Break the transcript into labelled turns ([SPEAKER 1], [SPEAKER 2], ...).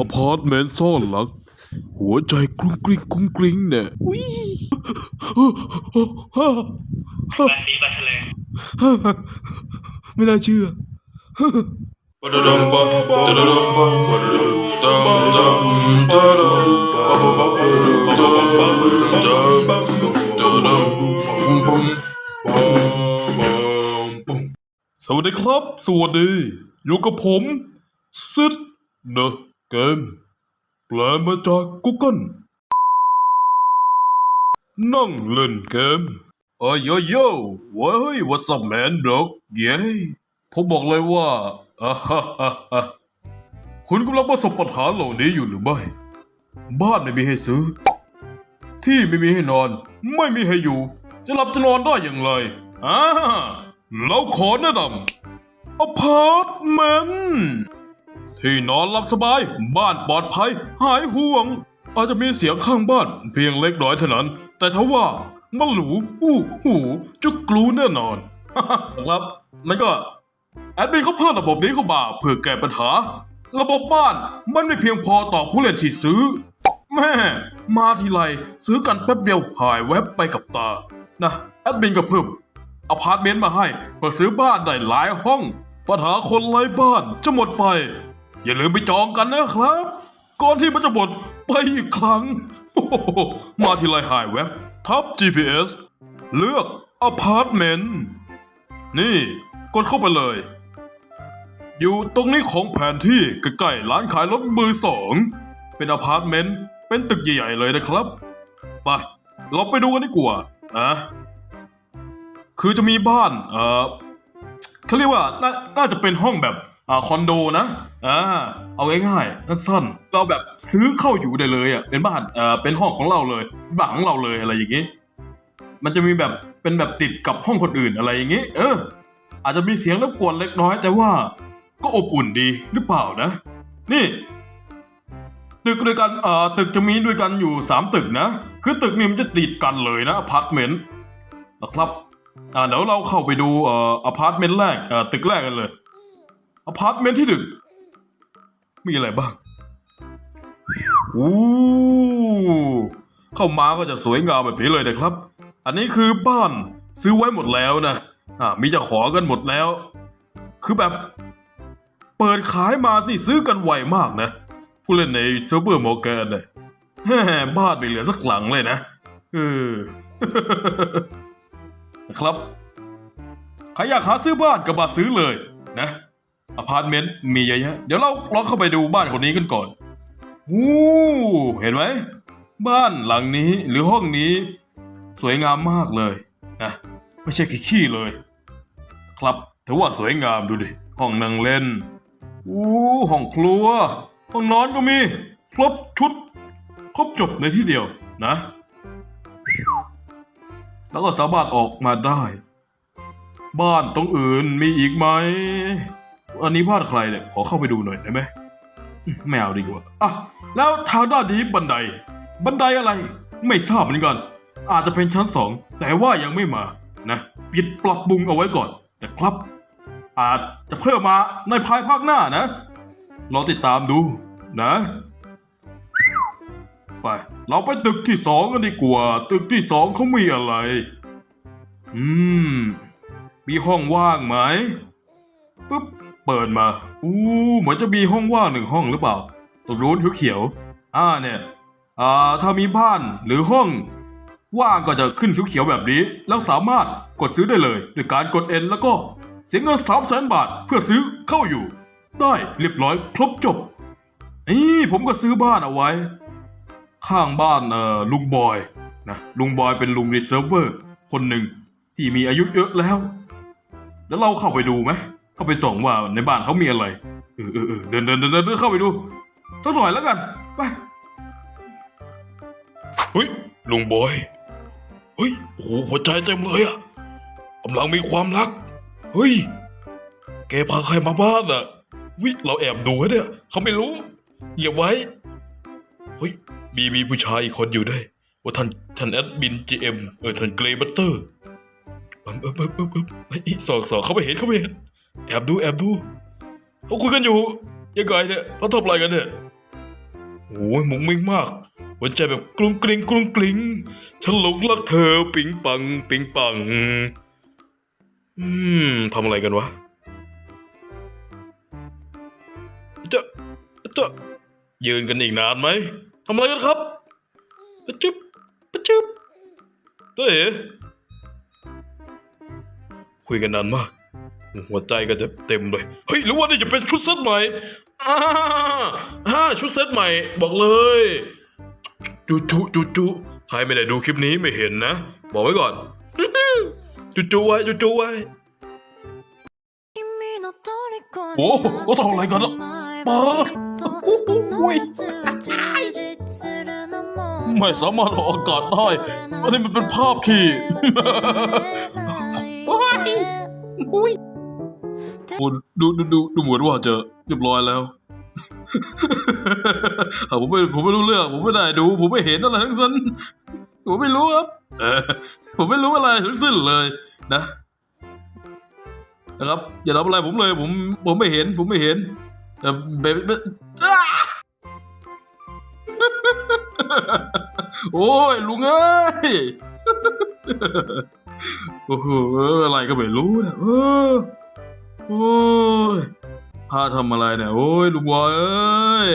[SPEAKER 1] อพาร์ตเมนต์ซ่อนหลัก หัวใจกรุ้งกริ้งกรุ้งกริ้งเนี่ยอุ้ย
[SPEAKER 2] ราศีบัตทะเล
[SPEAKER 1] ไม่น่าเชื่อ สวัสดีครับ สวัสดี อยู่กับผมซิดเดอะ เกมแปลมาจาก Google นั่งเล่นเกมเอ้ยโยโย่ว้ย what's up man dog เย้ผมบอกเลยว่าอ่าฮะฮะฮะคุณกำลังประสบปัญหาเหล่านี้อยู่หรือไม่ บ้านไม่มีให้ซื้อ ที่ไม่มีให้นอน ไม่มีให้อยู่ จะหลับจะนอนได้อย่างไรอ่าเราขอแนะนำอพาร์ตเมนต์ ที่นอนหลับสบาย บ้านปลอดภัย หายห่วง อาจจะมีเสียงข้างบ้าน เพียงเล็กน้อยเท่านั้น แต่ถ้าว่ามันหรูอู้หูจุกกลูแน่นอนครับมันก็แอดมินเขาเพิ่มระบบนี้เข้ามาเพื่อแก้ปัญหา ระบบบ้านมันไม่เพียงพอต่อผู้เล่นที่ซื้อ แม่ มาทีไรซื้อกันแป๊บเดียวหายแวบไปกับตา นะแอดมินก็เพิ่มอพาร์ตเมนต์มาให้เพื่อซื้อบ้านได้หลายห้อง ปัญหาคนไร้บ้านจะหมดไป อย่าลืมไปจองกันนะครับ ก่อนที่มันจะหมดไปอีกครั้ง มาที่ไรหายแวบทับ GPS เลือกอพาร์ตเมนต์นี่ กดเข้าไปเลย อยู่ตรงนี้ของแผนที่ใกล้ๆร้านขายรถมือสอง เป็นอพาร์ตเมนต์เป็นตึกใหญ่ๆเลยนะครับ ไปเราไปดูกันดีกว่านะคือจะมีบ้าน เอ่อเขาเรียกว่านาน่าจะเป็นห้องแบบ คอนโดนะอ่าเอาง่ายๆสั้นๆเราแบบซื้อเข้าอยู่ได้เลยอะเป็นบ้านเอ่อเป็นห้องของเราเลยบ้านของเราเลยอะไรอย่างงี้ มันจะมีแบบเป็นแบบติดกับห้องคนอื่นอะไรอย่างงี้ เออ อาจจะมีเสียงรบกวนเล็กน้อย แต่ว่าก็อบอุ่นดีหรือเปล่านะ นี่ ตึกด้วยกันเอ่อตึกจะมีด้วยกันอยู่สามตึกนะ คือตึกนี้มันจะติดกันเลยนะอพาร์ตเมนต์นะครับอ่าเดี๋ยวเราเข้าไปดูเอ่ออพาร์ตเมนต์แรกเอ่อตึกแรกกันเลย อพาร์ตเมนต์ที่หนึ่งมีอะไรบ้างอู้เข้ามาก็จะสวยงามแบบนี้เลยนะครับ อันนี้คือบ้านซื้อไว้หมดแล้วนะอ่ามีจะขอกันหมดแล้ว คือแบบ เปิดขายมาที่ซื้อกันไวมากนะ ผู้เล่นในเซิร์ฟเวอร์โมแกนเนี่ยแฮ่บ้านไม่เหลือสักหลังเลยนะเออนะครับใครอยากหาซื้อบ้านก็มาซื้อเลยนะ อพาร์ตเมนต์มีเยอะแยะเดี๋ยวเราลองเข้าไปดูบ้านคนนี้กันก่อนอู้เห็นไหม บ้านหลังนี้หรือห้องนี้ สวยงามมากเลยนะไม่ใช่ขี้เลย ครับถือว่าสวยงามดูดิ ห้องนั่งเล่นอู้ห้องครัว ห้องนอนก็มี ครบชุด ครบจบในที่เดียวนะ แล้วก็สามารถออกมาได้ บ้านตรงอื่นมีอีกไหม อันนี้บ้านใครเนี่ยขอเข้าไปดูหน่อยได้ไหมอืมไม่เอาดีกว่าอะแล้วทางด้านนี้บันได บันไดอะไร ไม่ทราบเหมือนกัน อาจจะเป็นชั้นสองแต่ว่ายังไม่มานะปิดปรับปรุงเอาไว้ก่อนนะครับ อาจจะเพิ่มมาในภายภาคหน้านะรอติดตามดูนะ ไป เราไปตึกที่สองกันดีกว่า ตึกที่สองเขามีอะไร อืม มีห้องว่างไหม ปุ๊บ เปิดมา อู้เหมือนจะมีห้องว่างหนึ่งห้องหรือเปล่า ตรงนู้นเขียวๆอ่าเนี่ยอ่าถ้ามีบ้านหรือห้อง ว่างก็จะขึ้นเขียวๆแบบนี้ แล้วสามารถกดซื้อได้เลยด้วยการกด N แล้วก็เสียเงิน3 0 0 0 0 0บาทเพื่อซื้อเข้าอยู่ ได้เรียบร้อยครบจบนี่ผมก็ซื้อบ้านเอาไว้ ข้างบ้านเอ่อลุงบอยนะลุงบอยเป็นลุงในเซิร์ฟเวอร์ คนหนึ่งที่มีอายุเยอะแล้ว แล้วเราเข้าไปดูไหม เข้าไปส่องว่าในบ้านเขามีอะไร เออเออเออเดินเดินเดินเดินเข้าไปดูสักหน่อยแล้วกันไปเฮ้ยลุงบอยเฮ้ยโอ้โหหัวใจเต็มเลยอะกำลังมีความรัก เฮ้ย แกพาใครมาบ้านอะวิเราแอบดูไว้เนี่ยเขาไม่รู้เหยียบไว้เฮ้ยมีมีผู้ชายอีกคนอยู่ด้วยว่าท่านท่านแอดมินจีเอ็มเออท่านเกรย์บัตเตอร์เอบเอบเอบเอบเอบเฮ้ยสองสองเขาไม่เห็นเขาไม่เห็น แอบดูแอบดูเขาคุยกันอยู่ยังไงเนี่ยเขาทำอะไรกันเนี่ยโอ้ยมุ้งมิ้งมากหัวใจแบบกรุงกริงกรุงกริงฉันหลงรักเธอปิงปัง ปิงปัง อืมทำอะไรกันวะจะจะยืนกันอีกนานไหมทำอะไรกันครับปะจึ๊บปะจึ๊บเต้คุยกันนานมาก หัวใจก็จะเต็มเลยเฮ้ยหรือว่านี่จะเป็นชุดเซตใหม่อ่าอ่าชุดเซตใหม่ บอกเลยจุจุจุจุใครไม่ได้ดูคลิปนี้ไม่เห็นนะ บอกไว้ก่อน จุจุไว้จุจุไว้
[SPEAKER 3] โอ้ก็ทำอะไรกันอะเปิดอุ้ย
[SPEAKER 1] ไม่สามารถออกอากาศได้ อันนี้มันเป็นภาพที่
[SPEAKER 3] อุ้ย
[SPEAKER 1] โอ้ดูดูดูดูเหมือนว่าจะเรียบร้อยแล้วอะผมไม่ผมไม่รู้เรื่อง ผมไม่ได้ดู ผมไม่เห็นอะไรทั้งสิ้นผมไม่รู้ครับเออผมไม่รู้อะไรทั้งสิ้นเลยนะนะครับอย่าทำอะไรผมเลย ผมผมไม่เห็น ผมไม่เห็นแต่เบเบโอ้ยลุงเอ้ยโอ้โหอะไรก็ไม่รู้นะเออ โอ้ยพาทำอะไรเนี่ย โอ้ยลุงบอยเอ้ย